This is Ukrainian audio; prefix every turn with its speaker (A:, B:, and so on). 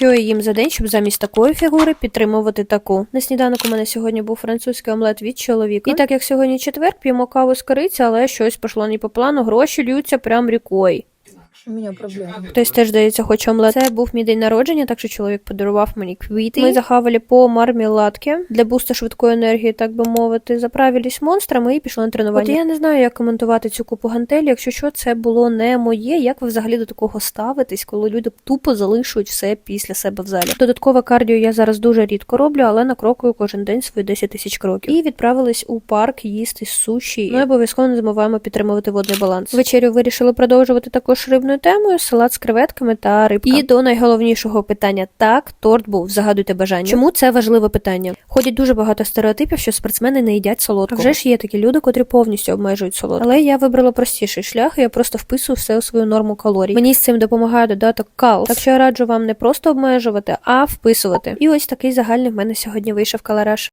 A: що я їм за день, щоб замість такої фігури підтримувати таку. На сніданок у мене сьогодні був французький омлет від чоловіка. І так як сьогодні четвер, п'ємо каву з кориці, але щось пішло не по плану. Гроші льються прям рікою.
B: У меня проблема.
A: Хтось теж здається, хоче омлет. Це був мій день народження, так що чоловік подарував мені квіти. Ми захавали по мармеладки для буста швидкої енергії, так би мовити. Заправились монстрами і пішли на тренування. От я не знаю, як коментувати цю купу гантелі. Якщо що, це було не моє. Як ви взагалі до такого ставитесь, коли люди тупо залишують все після себе в залі? Додаткове кардіо я зараз дуже рідко роблю, але накрокую кожен день свої 10 тисяч кроків. І відправились у парк їсти суші. І обов'язково не забуваємо підтримувати водний баланс. Вечерю вирішили продовжувати також рибною темою, салат з креветками та рибка. І до найголовнішого питання: так, торт був. Загадуйте бажання. Чому це важливе питання? Ходять дуже багато стереотипів, що спортсмени не їдять солодкого. Вже ж є такі люди, котрі повністю обмежують солодке. Але я вибрала простіший шлях. Я просто вписую все у свою норму калорій. Мені з цим допомагає додаток Кал. Так що я раджу вам не просто обмежувати, а вписувати. І ось такий загальний в мене сьогодні вийшов калараш.